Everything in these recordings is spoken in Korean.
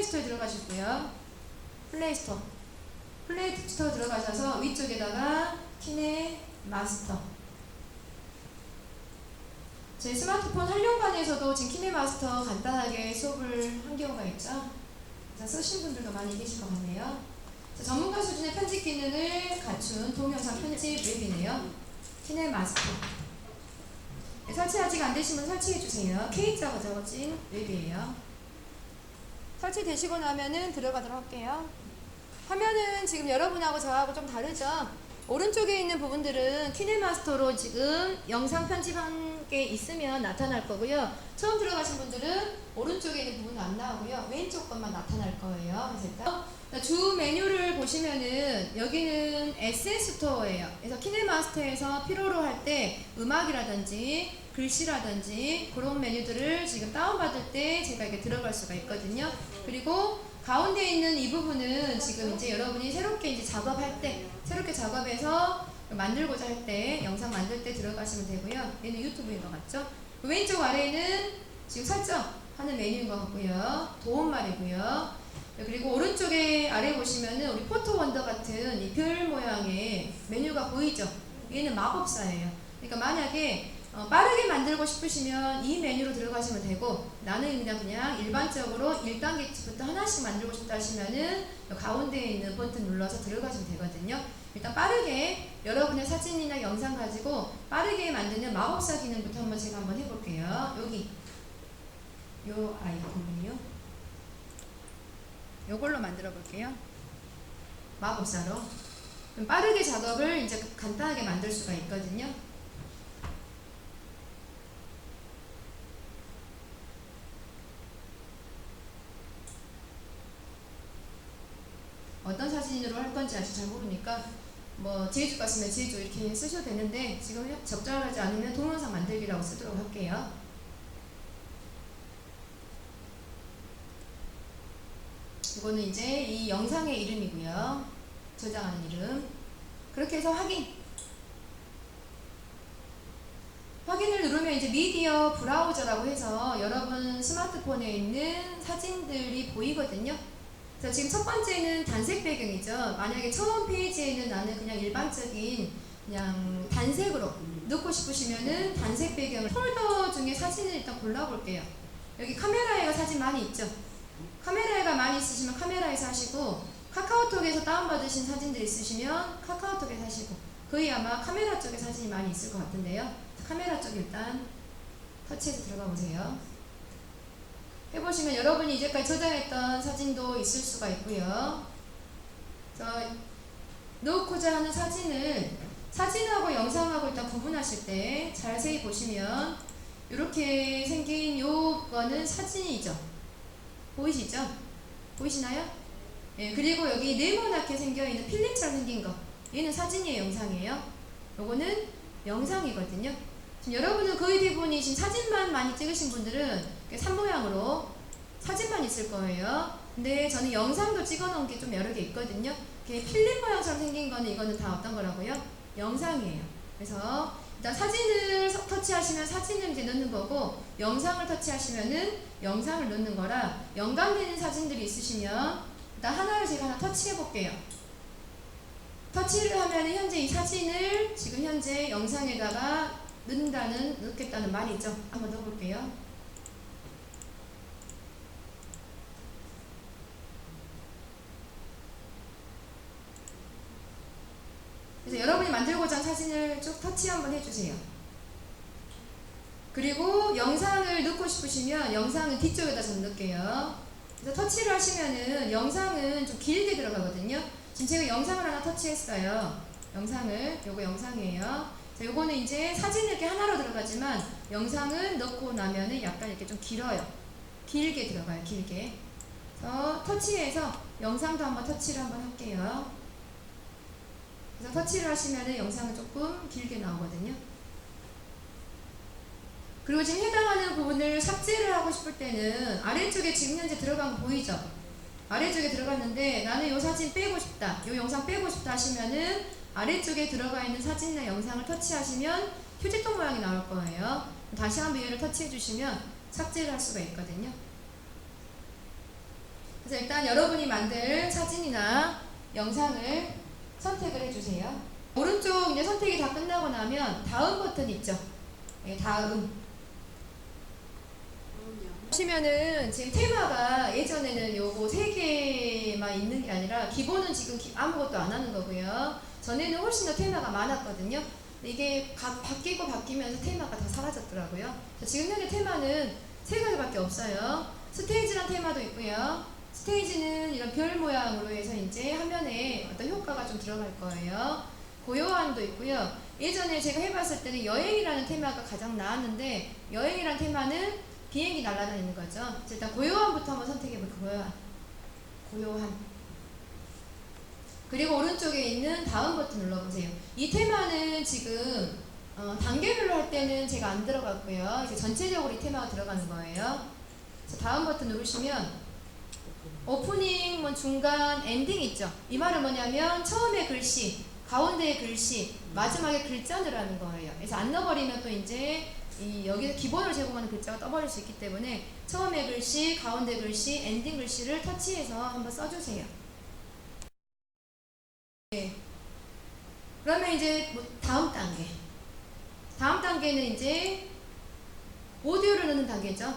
플레이스토어에 들어가시고요. 플레이스토어. 플레이스토어 들어가셔서 위쪽에다가 키네 마스터. 제 스마트폰 활용반에서도 지금 키네마스터 간단하게 수업을 한 경우가 있죠. 그래서 쓰신 분들도 많이 계실 것 같네요. 자, 전문가 수준의 편집 기능을 갖춘 동영상 편집 웹이네요. 키네마스터. 네, 설치 아직 안 되시면 설치해 주세요. K자가 적어진 웹이에요. 설치되시고 나면은 들어가도록 할게요. 화면은 지금 여러분하고 저하고 좀 다르죠? 오른쪽에 있는 부분들은 키네마스터로 지금 영상 편집한 게 있으면 나타날 거고요. 처음 들어가신 분들은 오른쪽에 있는 부분은 안 나오고요. 왼쪽 것만 나타날 거예요. 그래서 주 메뉴를 보시면은 여기는 에센스 스토어예요. 그래서 키네마스터에서 필요로 할 때 음악이라든지 글씨라든지 그런 메뉴들을 지금 다운받을 때 제가 이렇게 들어갈 수가 있거든요. 그리고 가운데 있는 이 부분은 지금 이제 여러분이 새롭게 이제 작업할 때 새롭게 작업해서 만들고자 할 때 영상 만들 때 들어가시면 되고요. 얘는 유튜브인 것 같죠? 왼쪽 아래는 지금 설정하는 메뉴인 것 같고요. 도움말이고요. 그리고 오른쪽에 아래 보시면은 우리 포토 원더 같은 이 별 모양의 메뉴가 보이죠? 얘는 마법사예요. 그러니까 만약에 어, 빠르게 만들고 싶으시면 이 메뉴로 들어가시면 되고 나는 그냥 그냥 일반적으로 1단계부터 하나씩 만들고 싶다 하시면은 요 가운데에 있는 버튼 눌러서 들어가시면 되거든요. 일단 빠르게 여러분의 사진이나 영상 가지고 빠르게 만드는 마법사 기능부터 한번 제가 한번 해볼게요. 여기 요 아이콘은요. 요걸로 만들어 볼게요. 마법사로. 빠르게 작업을 이제 간단하게 만들 수가 있거든요. 어떤 사진으로 할 건지 아직 잘 모르니까 뭐 제주 갔으면 제주 이렇게 쓰셔도 되는데 지금 적절하지 않으면 동영상 만들기라고 쓰도록 할게요. 이거는 이제 이 영상의 이름이고요. 저장하는 이름. 그렇게 해서 확인. 확인을 누르면 이제 미디어 브라우저라고 해서 여러분 스마트폰에 있는 사진들이 보이거든요. 자, 지금 첫 번째는 단색 배경이죠. 만약에 처음 페이지에는 나는 그냥 일반적인 그냥 단색으로 넣고 싶으시면은 단색 배경을 폴더 중에 사진을 일단 골라볼게요. 여기 카메라에가 사진 많이 있죠. 카메라에가 많이 있으시면 카메라에서 하시고 카카오톡에서 다운받으신 사진들 있으시면 카카오톡에서 하시고 거의 아마 카메라 쪽에 사진이 많이 있을 것 같은데요. 카메라 쪽 일단 터치해서 들어가 보세요. 해보시면 여러분이 이제까지 저장했던 사진도 있을 수가 있고요. 자, 넣고자 하는 사진을 사진하고 영상하고 일단 구분하실 때 자세히 보시면 이렇게 생긴 요거는 사진이죠. 보이시죠? 보이시나요? 예, 그리고 여기 네모나게 생겨있는 필름처럼 생긴 거 얘는 사진이에요 영상이에요 요거는 영상이거든요 지금 여러분은 거의 대부분이 지금 사진만 많이 찍으신 분들은 산모양으로 사진만 있을 거예요 근데 저는 영상도 찍어 놓은 게 좀 여러 개 있거든요 필름 모양처럼 생긴 거는 이거는 다 어떤 거라고요? 영상이에요 그래서 일단 사진을 서- 터치하시면 사진을 이제 넣는 거고 영상을 터치하시면은 영상을 넣는 거라 연관되는 사진들이 있으시면 일단 하나를 제가 하나 터치해 볼게요. 터치를 하면 현재 이 사진을 지금 현재 영상에다가 넣 는다는 넣겠다는 말이 있죠. 한번 넣어볼게요. 그래서 여러분이 만들고자 하는 사진을 쭉 터치 한번 해주세요. 그리고 영상을 넣고 싶으시면 영상은 뒤쪽에다 좀 넣을게요. 그래서 터치를 하시면은 영상은 좀 길게 들어가거든요. 지금 제가 영상을 하나 터치했어요. 영상을 요거 영상이에요. 자, 요거는 이제 사진 이렇게 하나로 들어가지만 영상은 넣고 나면은 약간 이렇게 좀 길어요. 길게 들어가요. 길게. 그래서 터치해서 영상도 한번 터치를 한번 할게요. 그래서 터치를 하시면은 영상은 조금 길게 나오거든요. 그리고 지금 해당하는 부분을 삭제를 하고 싶을 때는 아래쪽에 지금 현재 들어간 거 보이죠? 아래쪽에 들어갔는데 나는 이 사진 빼고 싶다, 이 영상 빼고 싶다 하시면은 아래쪽에 들어가 있는 사진이나 영상을 터치하시면 휴지통 모양이 나올 거예요. 다시 한번 얘를 터치해 주시면 삭제를 할 수가 있거든요. 그래서 일단 여러분이 만들 사진이나 영상을 선택을 해주세요. 오른쪽 이제 선택이 다 끝나고 나면 다음 버튼 있죠. 네, 다음. 보시면은 지금 테마가 예전에는 요거 세 개만 있는 게 아니라 기본은 지금 기- 아무것도 안 하는 거고요. 전에는 훨씬 더 테마가 많았거든요. 이게 가- 바뀌고 바뀌면서 테마가 다 사라졌더라고요. 자, 지금 현재 테마는 세 가지밖에 없어요. 스테이지란 테마도 있고요. 스테이지는 이런 별 모양으로 해서 이제 화면에 어떤 효과가 좀 들어갈 거예요. 고요함도 있고요. 예전에 제가 해봤을 때는 여행이라는 테마가 가장 나았는데 여행이라는 테마는 비행기 날아다니는 거죠. 자, 일단 고요함부터 한번 선택해볼게요. 고요함. 고요함. 그리고 오른쪽에 있는 다음 버튼 눌러보세요. 이 테마는 지금 어, 단계별로 할 때는 제가 안 들어갔고요. 이제 전체적으로 이 테마가 들어가는 거예요. 자, 다음 버튼 누르시면 오프닝, 뭐 중간, 엔딩 있죠. 이 말은 뭐냐면 처음에 글씨, 가운데에 글씨, 마지막에 글자 넣으라는 거예요. 그래서 안 넣어버리면 또 이제 이 여기서 기본으로 제공하는 글자가 떠버릴 수 있기 때문에 처음에 글씨, 가운데 글씨, 엔딩 글씨를 터치해서 한번 써주세요. 네. 그러면 이제 뭐 다음 단계. 다음 단계는 이제 오디오를 넣는 단계죠.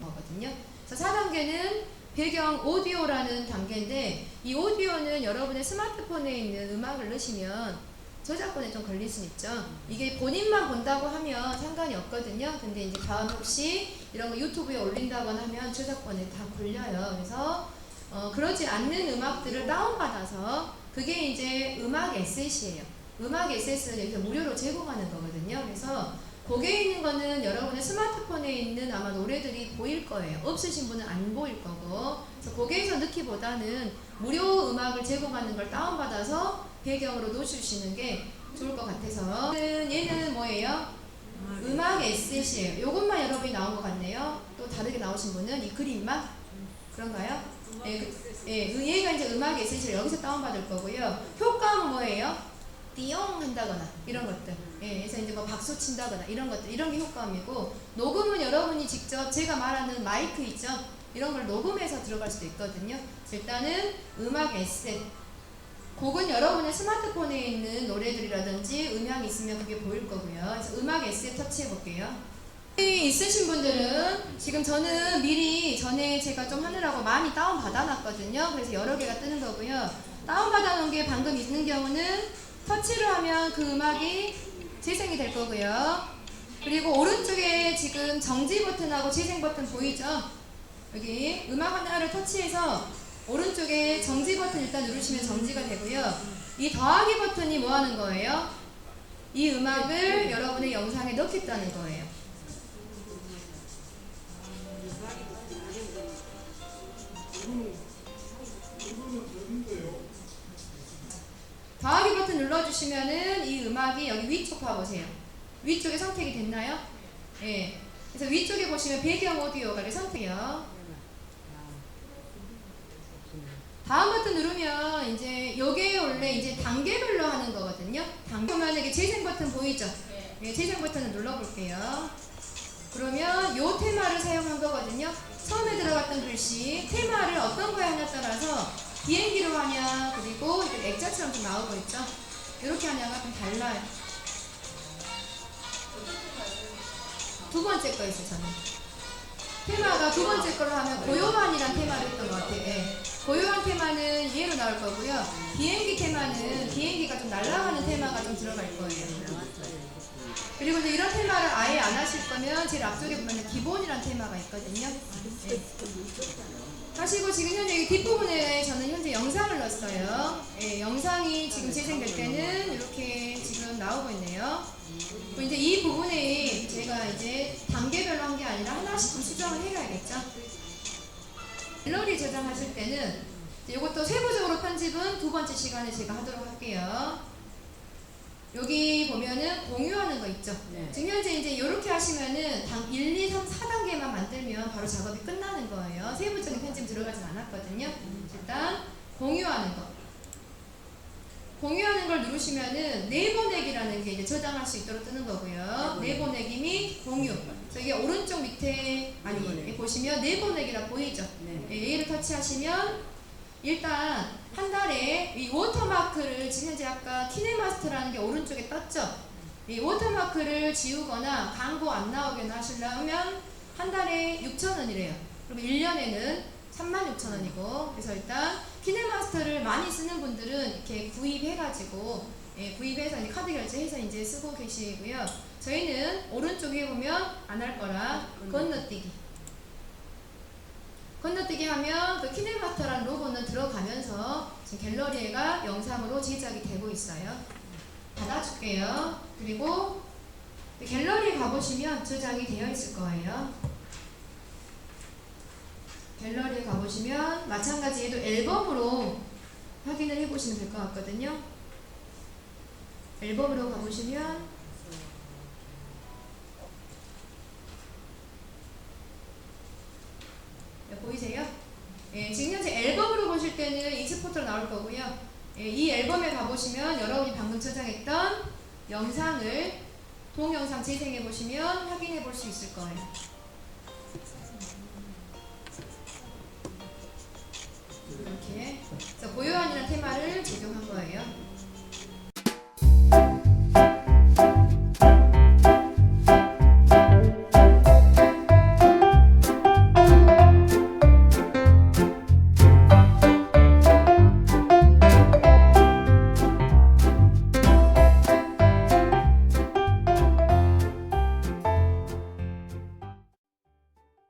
거거든요. 그래서 4단계는 배경 오디오라는 단계인데 이 오디오는 여러분의 스마트폰에 있는 음악을 넣으시면 저작권에 좀 걸릴 수 있죠. 이게 본인만 본다고 하면 상관이 없거든요. 근데 이제 다음 혹시 이런 거 유튜브에 올린다거나 하면 저작권에 다 걸려요. 그래서 어, 그러지 않는 음악들을 다운받아서 그게 이제 음악 에셋이에요. 음악 에셋은 여기서 무료로 제공하는 거거든요. 그래서 거기에 있는 거는 여러분의 스마트폰에 있는 아마 노래들이 보일 거예요. 없으신 분은 안 보일 거고. 그래서 거기에서 넣기보다는 무료 음악을 제공하는 걸 다운받아서 배경으로 놓으시는 게 좋을 것 같아서. 얘는, 뭐예요? 음악 에셋이에요. 요것만 여러분이 나온 것 같네요. 또 다르게 나오신 분은 이 그림만? 그런가요? 예, 그, 예, 그 얘가 이제 음악 에셋을 여기서 다운받을 거고요. 효과는 뭐예요? 띠용 한다거나 이런 것들. 예, 그래서 이제 뭐 박수 친다거나 이런 것들, 이런 게 효과음이고 녹음은 여러분이 직접 제가 말하는 마이크 있죠? 이런 걸 녹음해서 들어갈 수도 있거든요. 일단은 음악 에셋. 곡은 여러분의 스마트폰에 있는 노래들이라든지 음향이 있으면 그게 보일 거고요. 그래서 음악 에셋 터치해 볼게요. 있으신 분들은 지금 저는 미리 전에 제가 좀 하느라고 많이 다운 받아놨거든요. 그래서 여러 개가 뜨는 거고요. 다운 받아놓은 게 방금 있는 경우는 터치를 하면 그 음악이 재생이 될 거고요. 그리고 오른쪽에 지금 정지 버튼하고 재생 버튼 보이죠? 여기 음악 하나를 터치해서 오른쪽에 정지 버튼 일단 누르시면 정지가 되고요. 이 더하기 버튼이 뭐 하는 거예요? 이 음악을 여러분의 영상에 넣겠다는 거예요. 더하기 버튼 눌러주시면은 이 음악이 여기 위쪽 봐보세요. 위쪽에 선택이 됐나요? 예. 그래서 위쪽에 보시면 배경 오디오가 이렇게 선택이요. 다음 버튼 누르면 이제 요게 원래 이제 단계별로 하는 거거든요. 단계 보면 이게 재생 버튼 보이죠? 예, 재생 버튼을 눌러볼게요. 그러면 요 테마를 사용한 거거든요. 처음에 들어갔던 글씨 테마를 어떤 거에 하냐 따라서 비행기로 하냐 그리고 액자처럼 좀 나오고 있죠. 이렇게 하냐가 좀 달라요. 두 번째 거였어요 저는. 테마가 두 번째 걸로 하면 고요한이란 테마를 했던 것 같아요. 예. 고요한 테마는 얘로 나올 거고요. 비행기 테마는 비행기가 좀 날아가는 테마가 좀 들어갈 거예요. 그리고 이제 이런 테마를 아예 안 하실 거면 제일 앞쪽에 보면 기본이란 테마가 있거든요. 네. 하시고 지금 현재 이 뒷부분에 저는 현재 영상을 넣었어요. 예, 영상이 지금 재생될 때는 이렇게 지금 나오고 있네요. 이제 이 부분에 제가 이제 단계별로 한 게 아니라 하나씩 좀 수정을 해야겠죠. 갤러리 저장하실 때는 이것도 세부적으로 편집은 두 번째 시간에 제가 하도록 할게요. 여기 보면은 공유하는 거 있죠. 네. 지금 현재 이제 이렇게 하시면은 당 1, 2, 3, 4단계만 만들면 바로 작업이 끝나는 거예요. 세부적인 편집 들어가진 않았거든요. 일단 공유하는 거. 공유하는 걸 누르시면은 내보내기라는 게 이제 저장할 수 있도록 뜨는 거고요. 내보내기. 및 공유. 저기 오른쪽 밑에 아니. 보시면 내보내기라 보이죠? 네. 예, 얘를 터치하시면 일단 한 달에 이 워터마크를 지금 현재 아까 키네마스터라는 게 오른쪽에 떴죠? 이 워터마크를 지우거나 광고 안 나오게 하시려면 한 달에 6,000원이래요. 그럼 1년에는 36,000원이고 그래서 일단 키네마스터를 많이 쓰는 분들은 이렇게 구입해가지고 예, 구입해서 이제 카드 결제해서 이제 쓰고 계시고요. 저희는 오른쪽에 보면 안 할 거라 건너뛰기. 건너뛰기 하면 그 키네마스터라는 로고는 들어가면서 지금 갤러리가 영상으로 제작이 되고 있어요. 닫아줄게요. 그리고 갤러리 가보시면 저장이 되어 있을 거예요. 갤러리에 가보시면 마찬가지 얘도 앨범으로 확인을 해보시면 될 것 같거든요. 앨범으로 가보시면 네, 보이세요? 예, 지금 현재 앨범으로 보실 때는 익스포트로 나올 거고요. 예, 이 앨범에 가보시면 여러분이 방금 저장했던 영상을 동영상 재생해 보시면 확인해 볼 수 있을 거예요. 이렇게 그래서 고요한이라는 테마를 적용한 거예요.